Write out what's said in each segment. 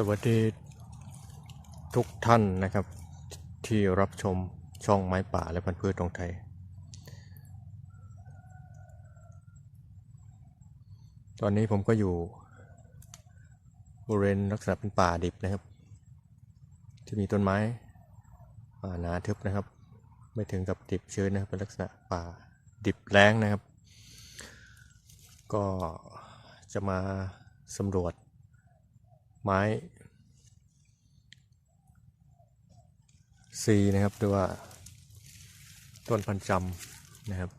สวัสดีทุกท่านนะครับ ที่รับชมช่องไม้ป่าและพันธุ์พืชตรงไทย ตอนนี้ผมก็อยู่บริเวณลักษณะเป็นป่าดิบนะครับ ที่มีต้นไม้ป่าหนาทึบนะครับ ไม่ถึงกับดิบชื้นนะครับเป็นลักษณะป่าดิบแล้งนะครับ ก็จะมาสำรวจ ไม้ซีนะครับหรือว่าต้นพันจำนะครับ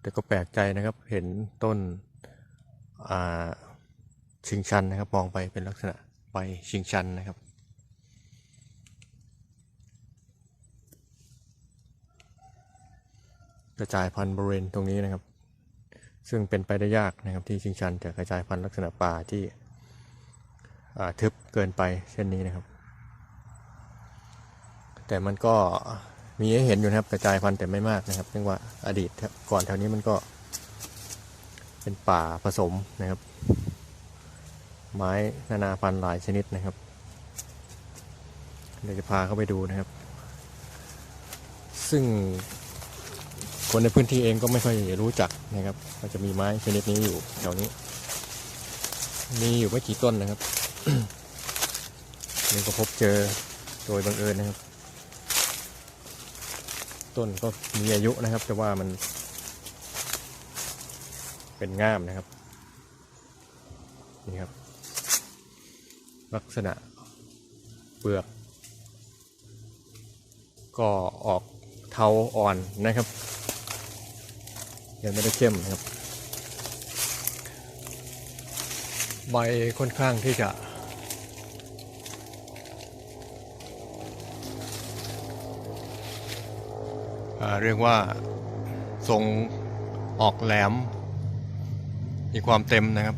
แต่ก็แปลกใจนะครับเห็นต้นชิงชันนะครับมองไปเป็นลักษณะใบชิงชันนะครับกระจายพันธุ์บริเวณตรงนี้นะครับ ซึ่งเป็นไปได้ยากนะครับที่ชิงชันจะกระจายพันธุ์ลักษณะป่าที่ทึบเกินไปเช่นนี้นะครับ แต่มันก็มีให้เห็นอยู่นะครับกระจายพันธุ์แต่ไม่มากนะครับเนื่องว่าอดีตก่อนแถวนี้มันก็ เป็นป่าผสมนะครับ ไม้นานาพันธุ์หลายชนิดนะครับเดี๋ยวจะพาเข้าไปดูนะครับ ซึ่ง คนในพื้นที่เองก็ไม่ค่อยรู้จักนะครับว่าจะมีไม้ชนิดนี้อยู่แถวนี้ มีอยู่ไม่กี่ต้นนะครับนี่ก็พบเจอโดยบังเอิญนะครับ ต้นก็มีอายุนะครับแต่ว่ามัน เป็นง่ามนะครับนี่ครับ ลักษณะเปลือก ก็ออกเทาอ่อนนะครับ ยังไม่ได้เข้มนะครับ ใบค่อนข้างที่จะ เรียกว่าทรงออกแหลม มีความเต็มนะครับ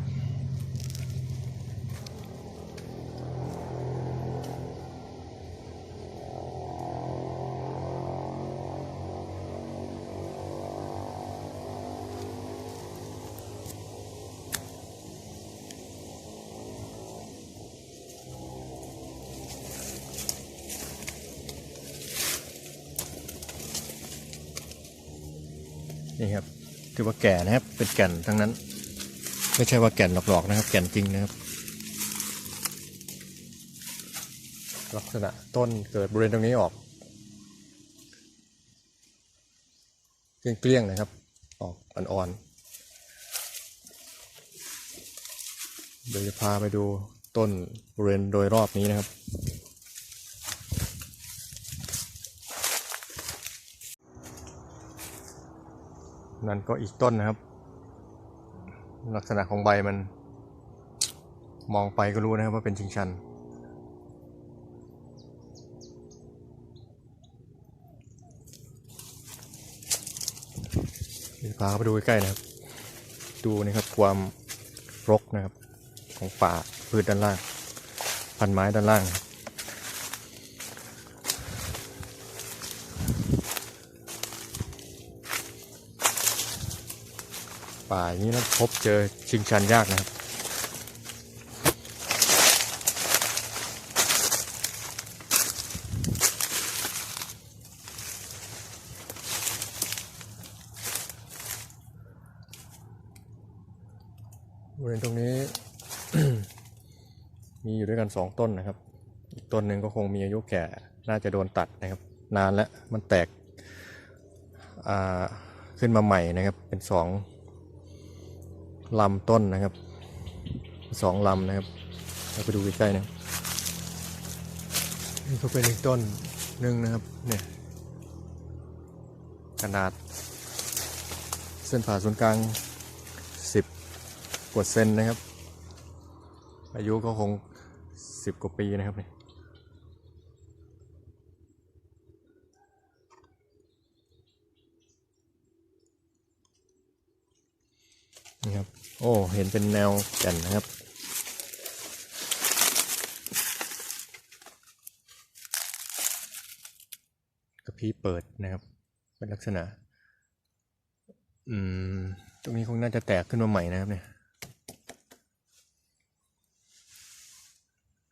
นี่ครับถือว่าแก่นะครับเป็นแก่นทั้งนั้น ไม่ใช่ว่าแก่นหลอกๆนะครับ แก่นจริงนะครับ ลักษณะต้นเกิดบริเวณตรงนี้ออกเกลี้ยงๆนะครับ ออกอ่อนๆเดี๋ยวจะพาไปดูต้นบริเวณโดยรอบนี้นะครับ นั่นก็อีกต้นนะครับ ลักษณะของใบมัน มองไปก็รู้นะครับว่าเป็นชิงชันเดี๋ยวพาไปดูใกล้ๆนะครับ ดูนะครับความรกนะครับ ของป่าพืชด้านล่าง พันไม้ด้านล่างครับ ป่าอย่างนี้นะพบเจอชิงชันยากนะครับ บริเวณตรงนี้ มีอยู่ด้วยกันสองต้นนะครับ อีกต้นหนึ่งก็คงมีอายุแก่ น่าจะโดนตัดนะครับ นานแล้วมันแตกขึ้นมาใหม่นะครับ เป็นสอง ลำต้นนะครับสองลำนะครับเราไปดูใกล้ๆนะนี่ก็เป็นอีกต้นหนึ่งนะครับเนี่ยขนาด เส้นผ่าศูนย์กลางสิบกว่าเซนนะครับ อายุก็คงสิบกว่าปีนะครับเนี่ย นี่ครับ โอ้ เห็นเป็นแนวแก่นนะครับ กระพี้เปิดนะครับ เป็นลักษณะ อืม ตรงนี้คงน่าจะแตกขึ้นมาใหม่นะครับเนี่ย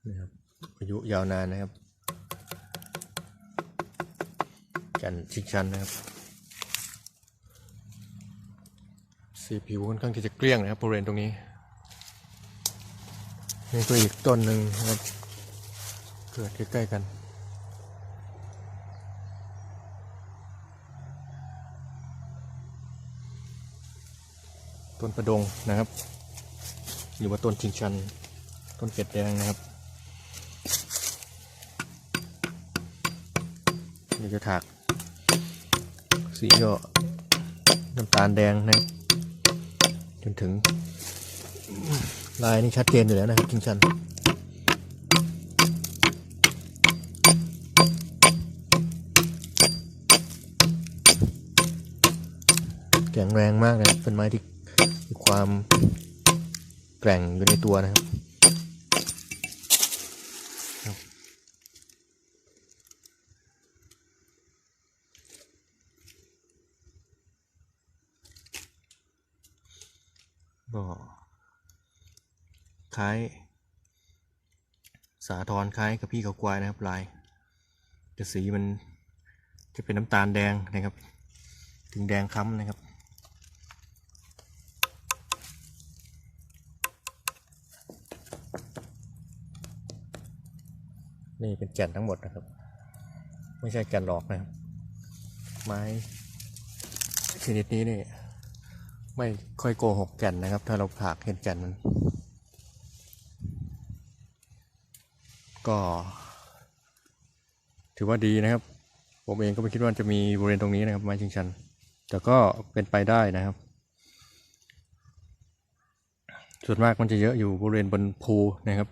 นี่ครับอายุยาวนานนะครับ กันชิกชันนะครับ CPU ค่อนข้างที่จะเกลี้ยงนะครับบริเวณตรงนี้นี่ก็อีกต้นหนึ่งนะครับ เกิดใกล้ ๆ กันต้นประดงนะครับ หรือว่าต้นชิงชัน ต้นเกล็ดแดงนะครับนี่จะถากสีก็น้ำตาลแดงนะครับ จนถึง ลายนี่ชัดเจนอยู่แล้วนะครับคิงชันแข็งแรงมากเลยเป็นไม้ที่มีความแกร่งอยู่ในตัวนะครับ ก็คล้ายสาทรคล้ายกับพี่เขาควายนะครับลายแต่สีมันจะเป็นน้ำตาลแดงนะครับ ถึงแดงค้ำนะครับนี่เป็นแก่นทั้งหมดนะครับ ไม่ใช่แก่นหลอกนะครับ ไม้ชนิดนี้นี่ ไม่ค่อยโกหกแก่นนะครับ ถ้าเราผากเห็นแก่นมัน ก็ ถือว่าดีนะครับ ผมเองก็ไม่คิดว่าจะมีบริเวณตรงนี้นะครับไม้ชิงชัน แต่ก็เป็นไปได้นะครับ ส่วนมากมันจะเยอะอยู่บริเวณบนภูนะครับ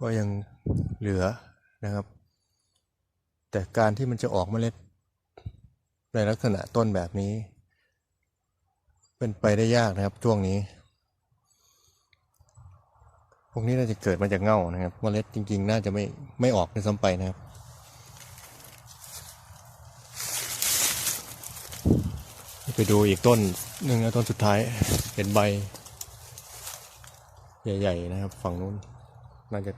ก็ยังเหลือ นะครับ แต่การที่มันจะออกเมล็ดในลักษณะต้นแบบนี้ เป็นไปได้ยากนะครับช่วงนี้ พวกนี้น่าจะเกิดมาจากเง่านะครับเมล็ดจริง ๆ น่าจะไม่ไม่ออกในซ้ำไปนะครับไปดูอีกต้นหนึ่งนะต้นสุดท้ายเห็นใบ ใหญ่ ๆ นะครับ ฝั่งนู้นน่าจะ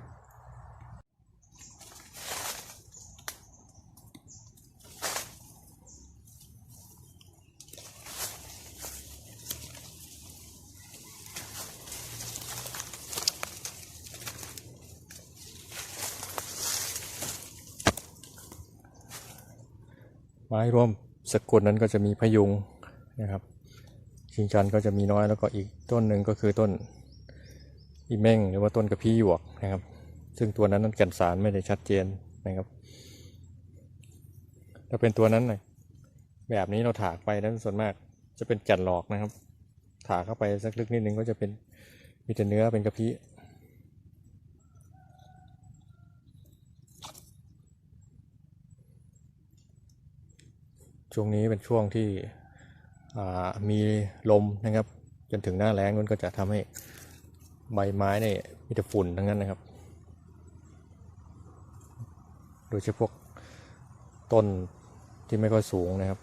ม้ร่วมสกุลนั้นก็จะมีพยุงนะครับชิงชันก็จะมีน้อยแล้วก็อีกต้นหนึ่งก็คือต้นอีเม่งหรือว่าต้นกระพี้หยวกนะครับ ซึ่งตัวนั้นนั้นแก่นสารไม่ได้ชัดเจนนะครับถ้าเป็นตัวนั้นนะแบบนี้เราถากไปนั้นส่วนมากจะเป็นแก่นหลอกนะครับ ถากเข้าไปสักลึกนิดนึงก็จะเป็นมีแต่เนื้อเป็นกระพี้ ช่วงนี้เป็นช่วงที่มีลมนะครับ จนถึงหน้าแล้งมันก็จะทำให้ใบไม้เนี่ยมีแต่ฝุ่นทั้งนั้นนะครับ โดยเฉพาะต้นที่ไม่ค่อยสูงนะครับ